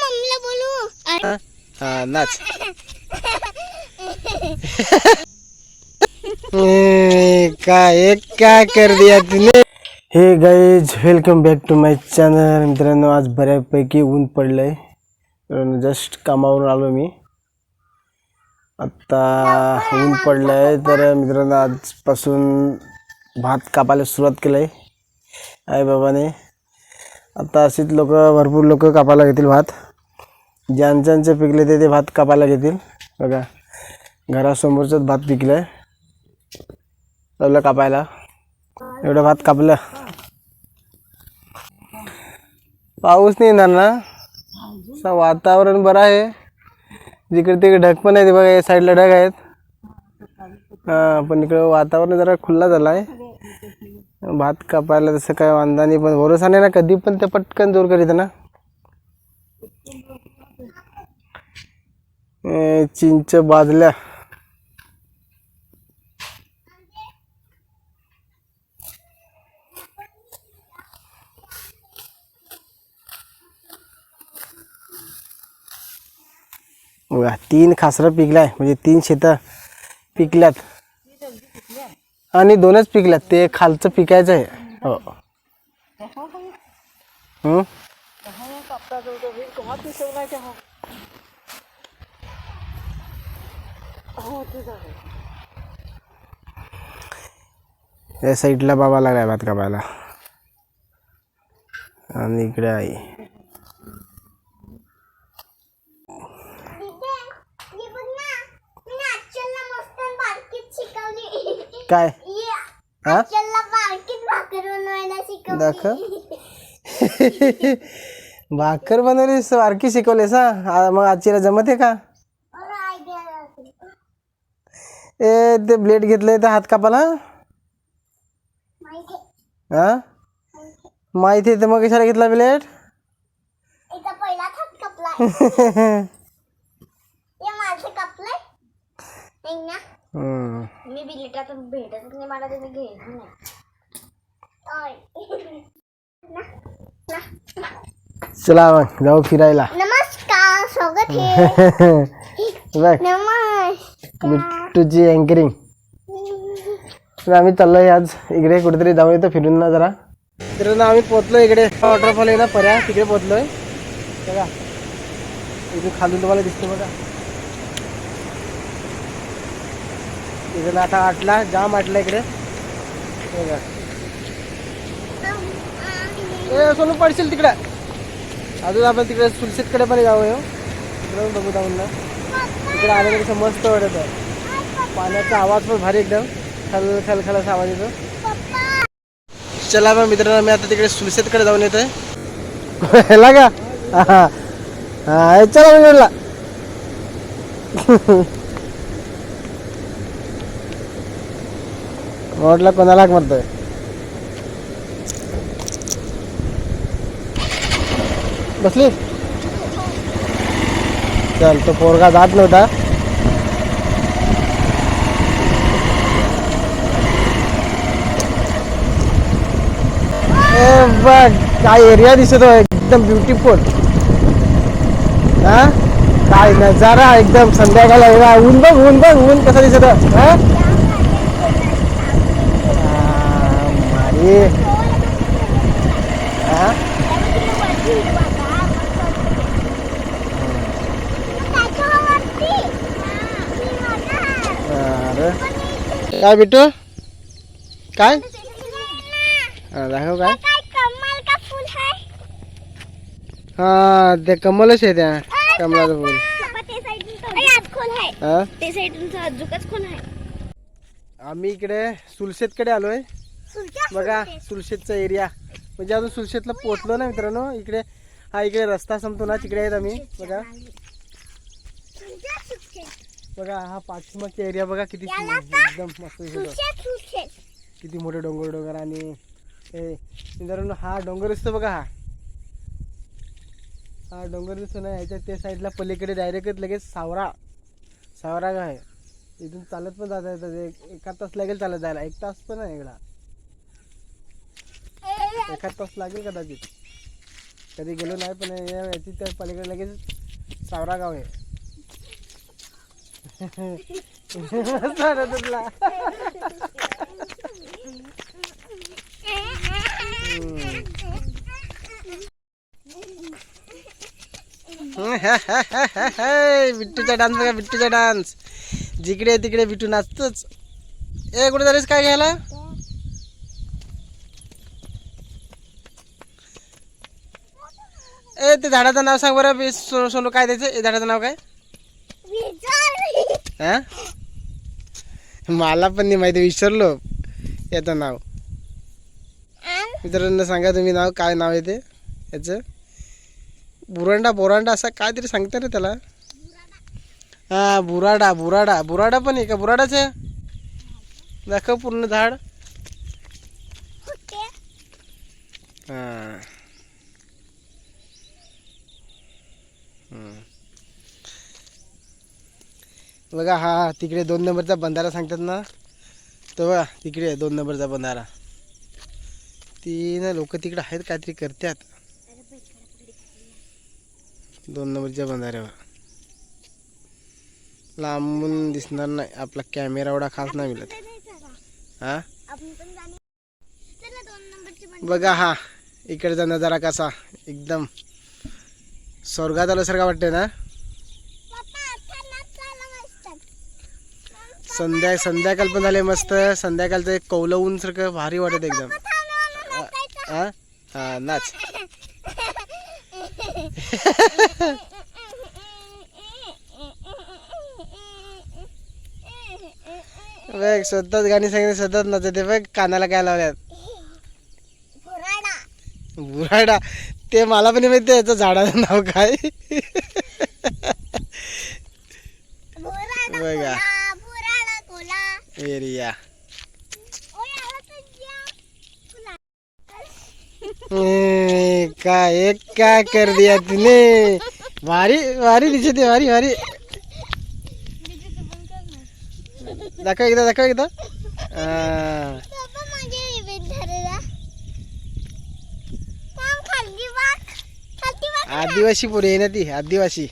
मम्मीला बोलू. अरे, हा नाच. ए, काय काय कर दिया तूने hey guys welcome back to my channel मित्रांनो आज बऱ्यापैकी ऊन पडलंय. जस्ट कामावरून आलो मी. आत्ता ऊन आहे तर मित्रांनो आजपासून भात कापायला सुरुवात केलं आहे आई बाबाने. आत्ता अशीच लोक भरपूर लोक कापायला घेतील भात. ज्यांच्यांचे पिकले ते ते भात कापायला घेतील. बघा घरासमोरचंच भात पिकलं आहे लावलं कापायला. एवढं भात कापलं. पाऊस नाही येणार ना? असं वातावरण बरं आहे. जिकडे तिकडे ढग पण आहे ते बघा या साईडला ढग आहेत. हां पण इकडं वातावरण जरा खुल्ला झाला आहे भात कापायला तसं काय वांदा नाही पण भरोसा नाही ना कधी पण ते पटकन जोर करीत ना. चिंच बाजल्या. बघा तीन खासरं पिकलाय. म्हणजे तीन शेतं पिकल्यात. आणि दोनच पिकल्यात. ते खालचं पिकायचं आहे. हो. या साईडला बाबा लागलाय भात कापायला. आणि इकडे आई दीदी, हे बघ ना मी आजच्याला मस्त बारकीत शिकवली काय? हा? भाकर दाखव. बनवली सारखी शिकवलीस हा? मग आजीला जमत आहे का? आली. ए ते ब्लेड घेतलंय तर हात कापाला. हा? माहिती आहे तर मग कशाला घेतला ब्लेड? पहिला मी बिलेटा भेटत नाही मला घ्यायचं नाही. चला मग जाऊ फिरायला. नमस्कार स्वागत बिट्टूची अँकरिंग आम्ही चाललोय आज इकडे कुठेतरी जाऊन येतो फिरून ना जरा. तर ना आम्ही पोहोचलो इकडे वॉटरफॉल आहे ना पर्या तिकडे पोहोचलोय. बघा इथे खालून तुम्हाला दिसतो बघा. इकडे आता आटला जाम आटला इकडे. ए सोनू पडशील तिकडे. अजून आपण तिकडे सुलसेतकडे पण जाऊ येऊ हो. तिकडे बघू जाऊन ना. तिकडे आलं तरी मस्त वाटत. पाण्याचा आवाज पण भारी एकदम. खल खल खल असा आवाज येतो. चला मग मित्रांनो मी आता तिकडे सुलसेतकडे जाऊन येतोय. ह्याला का हा. चला मग रोडला म्हटलं कोणाला म्हणतोय बसली? चल तो पोरगा जात नव्हता. बघ काय एरिया दिसतो एकदम ब्युटिफुल हा? काय नजारा एकदम संध्याकाळ एवढा ऊन बघ ऊन बघ ऊन कसं दिसत हा? हा? काय बिट्टू काय? हा, दाखव काय? कमाल का फूल है? हा ते कमलच आहे त्या कमलाचं फुल. आम्ही इकडे सुलशेतकडे आलोय. बघा सुलशेतचा एरिया म्हणजे अजून सुलशेतला पोहोचलो ना मित्रांनो. इकडे हा इकडे रस्ता संपतो ना तिकडे आहेत आम्ही. बघा. बघा हा पाठीमागचा एरिया बघा किती एकदम मस्त किती मोठे डोंगर डोंगर आणि हे मित्रांनो हा डोंगर दिसतो बघा हा. हा डोंगर दिसतो ना ह्याच्या त्या साईडला पलीकडे डायरेक्टच लगेच सावरा. सावरा गाव आहे. इथून चालत पण जाता येतं एक एका तास लागेल चालत जायला. एक तास पण आहे इकडा. एखाद तास लागेल कदाचित. कधी गेलो नाही पण या- याची त्या पलीकडे लगेच सावरा गाव आहे. तुला बिट्टूचा डान्स बघा बिट्टूचा डान्स. जिकडे तिकडे बिट्टू नाचतोच. ए कुठे झालीस काय घ्यायला? ते झाडाचं नाव सांग बरं. बे- सो- सोनू काय त्याचं? झाडाचं नाव काय? हा? मला पण नाही माहिती विसरलो याचं नाव. मित्रांनो सांगा तुम्ही नाव काय नाव आहे ते? याचं? बुरांडा बोरांडा असा काय तरी सांगता रे त्याला. हा बुराडा बुराडा. बुराडा पण आहे का? बुराडाच आहे? दाखव पूर्ण झाड. हा. बघा हा तिकडे दोन नंबरचा बंधारा सांगतात ना तो बघा तिकडे दोन नंबरचा बंधारा. ती ना लोक तिकडे आहेत काहीतरी करतात दोन नंबरच्या बंधाऱ्यावर. लांबून दिसणार नाही आपला कॅमेरा एवढा खास नाही मिळत. हा? बघा हा इकडचा नजारा कसा एकदम स्वर्गात आल्यासारखा वाटते ना? संध्या संध्याकाळ पण झाले मस्त. संध्याकाळचं एक कौलवून सारखं भारी वाटत एकदम. हा हा नाच. बघ स्वतःच गाणी सांगितले स्वतःच नाचते बघ कानाला काय लावल्यात? बुराडा. ते मला पण माहिती याचं झाडाचं नाव काय बघा एरिया काय एक काय कर दिया तूने भारी भारी दिसते भारी भारी दाखव एकदा दाखव एकदा. आदिवासी पोरी आहे ना ती आदिवासी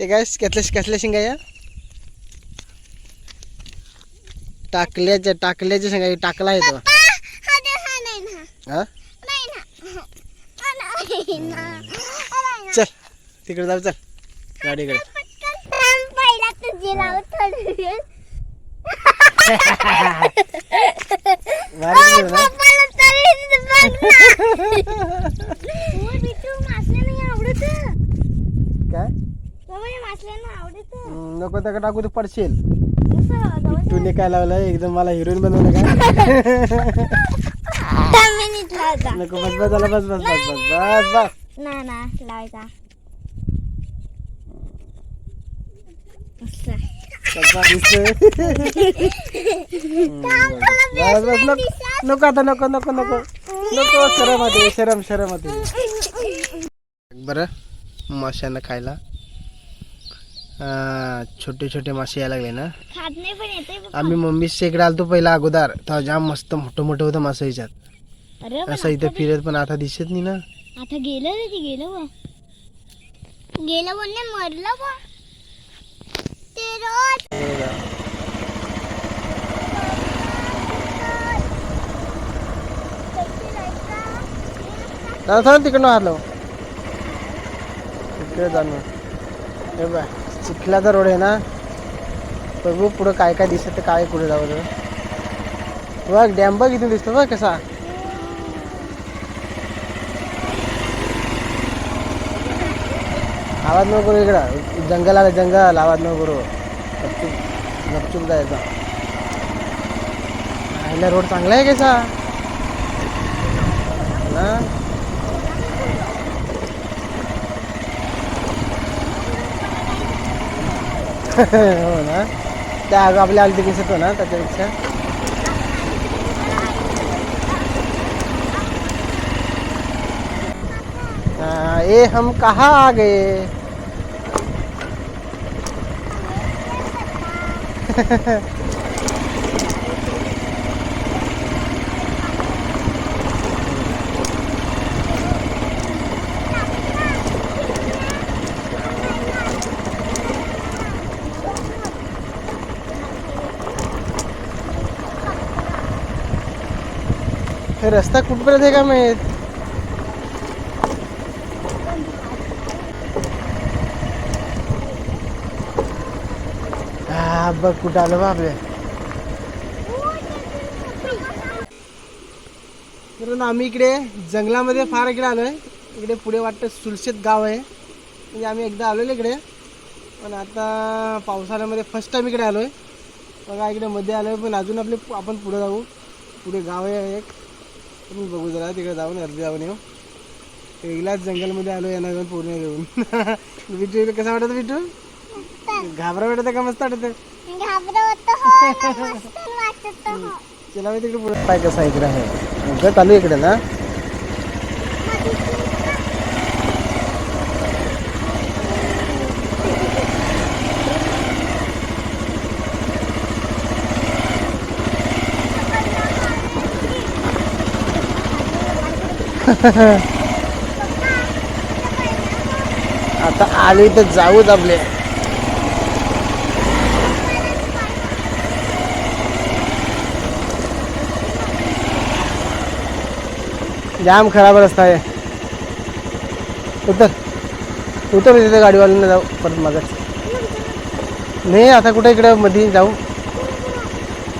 हे काय कसल्या कसल्या शिंगा या? टाकल्याच्या टाकल्याच्या शिंगा टाकला येतो हा चल तिकडे जाऊ चल. गाडीकडे? काय? नको त्या टाकू तू पडशील. तूने काय लावलंय एकदम मला हिरोईन बनवलं का? नको बस बस झालं बस बस बस बस बस बस. ना ना लावायचा नको नको आता नको नको नको. नको शरम होते शरम शरम होते बरं माशांना खायला. छोटे छोटे मासे यायला लागले ना. आम्ही मम्मीच्या इकडे आलतो पहिला अगोदर. तेव्हा जाम मस्त मोठं मोठं होतं मासं याच्यात. असं इथं फिरत पण आता दिसत नाही ना. आता गेलं रे ते गेलं गेलं मरलं बा ते रोज दादा थांब तिकडनं आलो इकडे जाणं. हे बघ. चिखलाचा रोड आहे ना बघू पुढं काय काय दिसत ते काय पुढे जावं बघ डॅम बघ इथून दिसतो बघ कसा. आवाज न करू इकडं. जंगल आलं जंगल. आवाज न करू. गपचूप गपचूप जायचा. राहिला रोड चांगला आहे कसा? ना हो ना? त्या आपल्या दिसतो ना त्याच्यापेक्षा. ए हम कहा आ गए? रस्ता कुठपर्यंत आहे का माहीत? हा बघ कुठं आलं बा आपल्या मित्रांनो आम्ही इकडे जंगलामध्ये फार इकडे आलोय. इकडे पुढे वाटतं सुरशेत गाव आहे. म्हणजे आम्ही एकदा आलेलो इकडे. पण आता पावसाळ्यामध्ये फर्स्ट टाइम इकडे आलोय. बघा इकडे मध्ये आलोय पण अजून आपले आपण पुढे जाऊ. पुढे गाव आहे एक. तुम्ही बघू जरा तिकडे जाऊन अर्धी जाऊन येऊ. वेगळ्याच जंगलमध्ये आलो यांना जाऊन पूर्ण घेऊन. विटू इकडे कसं वाटत विटू घाबरा वाटत का? मस्त वाटत? हो हो. चला मी तिकडे पुढे. काय कसं इकडे? आहे आलो इकडे ना? आता आली तर जाऊच आपले जाम खराब रस्ता आहे. उतर. उतर तिथे गाडीवाल्यांना जाऊ परत मागच नाही आता कुठे इकडे मध्ये जाऊ.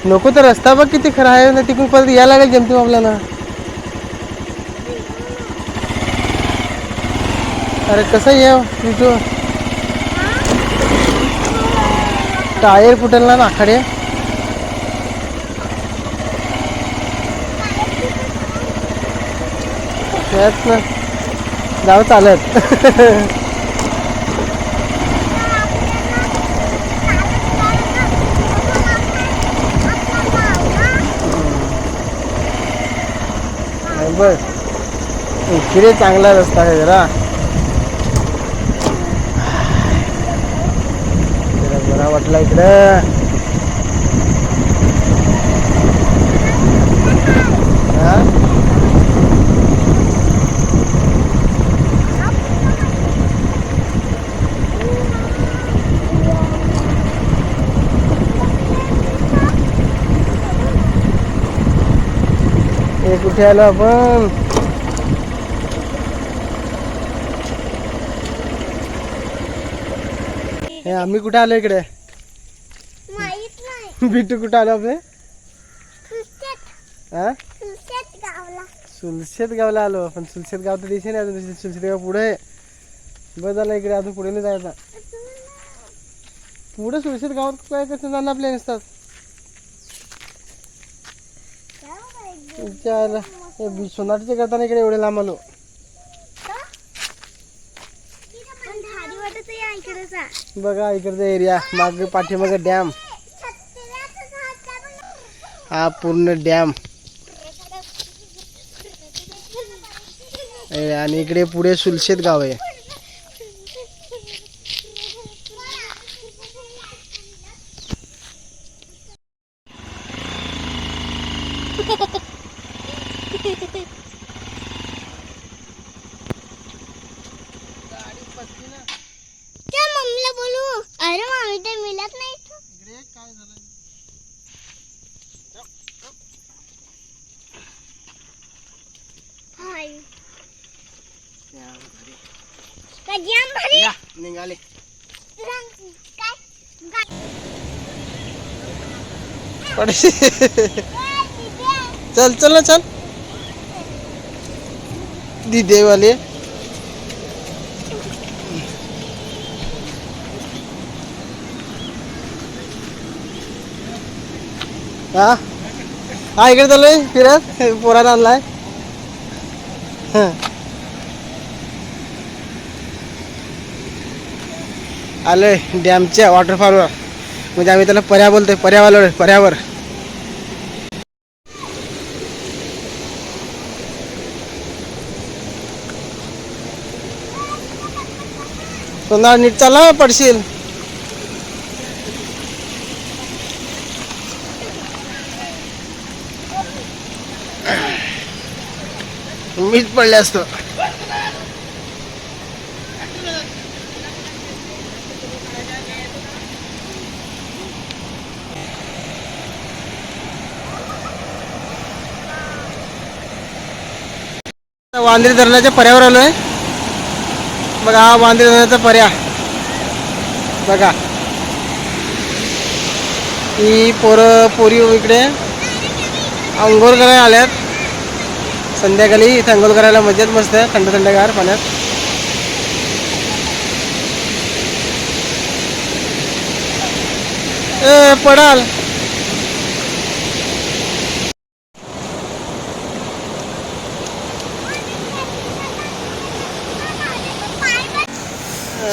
नको तर रस्ता बघ किती खरा आहे ना तिकडून परत यायला लागेल जमते आपल्याला. अरे कसं ये विटू टायर फुटेल ना आखाडे. त्यात ना जाऊ चालत. नाही इकडे चांगला रस्ता आहे जरा जरा बरा वाटला इकडं. हे कुठे आलो आपण? हे आम्ही कुठे आलो इकडे? बिट्टू कुठे आलो आपले? हा? सुलशेत गावला. आलो. पण सुलशेत गाव तर दिसे नाही अजून सुलशेत गाव पुढे. बरं झालं इकडे अजून पुढे नाही जायचा. पुढे सुलशेत गावात काय कसं जाणं आपल्या नसतात विचार. बी- सोनारचे करताना इकडे एवढे लांब आलो. बघा इकडचा एरिया मागे पाठीमागे डॅम हा पूर्ण डॅम. आणि इकडे पुढे सुलशेत गाव आहे त्या मम्मीला बोलू अरे मामी ते मिळत नाही हाय का जाम भारी या निघाले रंग काय गा- चल चल ना चल. दिदेवाले हा? हा इकडे चाललोय फिरत. पोराला आणलाय. आलोय डॅमच्या वॉटरफॉलवर. म्हणजे आम्ही त्याला पर्या बोलतोय पर्यावर पर्यावर. पुन्हा नीट चाला पडशील. मीच पडले असतो. वांद्रे धरणाच्या पर्यावर आलोय. बघा हा वांद्रे धरणाचा पर्या बघा. ही पोरं पोरी इकडे अंघोळ करायला आल्यात. संध्याकाळी इथे अंघोळ करायला मजाच मस्त आहे थंड थंडगार पाण्यात. ए पडाल.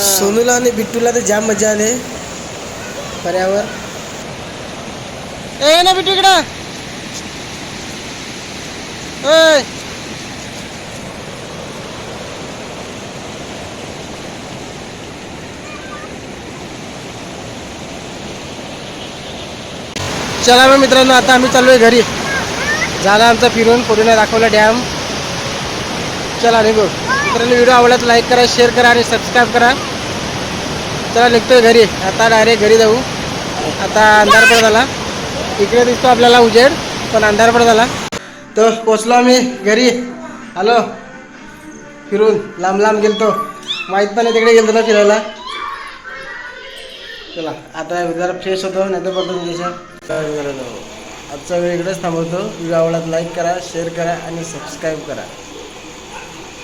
सोनूला आणि बिट्टूला तर जाम मजा आली. पर्यावर. ए ना बिट्टू इकडं. चला मग मित्रांनो आता आम्ही चाललोय घरी. झाला आमचा फिरून पूर्ण दाखवला डॅम. चला निघू. मित्रांनो व्हिडिओ आवडला तर लाईक करा शेअर करा आणि सबस्क्राईब करा. चला निघतोय घरी. आता डायरेक्ट घरी जाऊ. आता अंधार पडत झाला. इकडे दिसतो आपल्याला उजेड पण अंधार पडत झाला. तर पोचलो आम्ही घरी. हॅलो फिरून लांब लांब गेलतो. माहीत पण तिकडे गेलतो ना फिरायला. चला आता जरा फ्रेश होतो नाही तर पडतो तुझ्याच्या आजचा वेळ इकडेच थांबवतो. व्हिडिओ आवडला लाईक करा शेअर करा आणि सबस्क्राईब करा.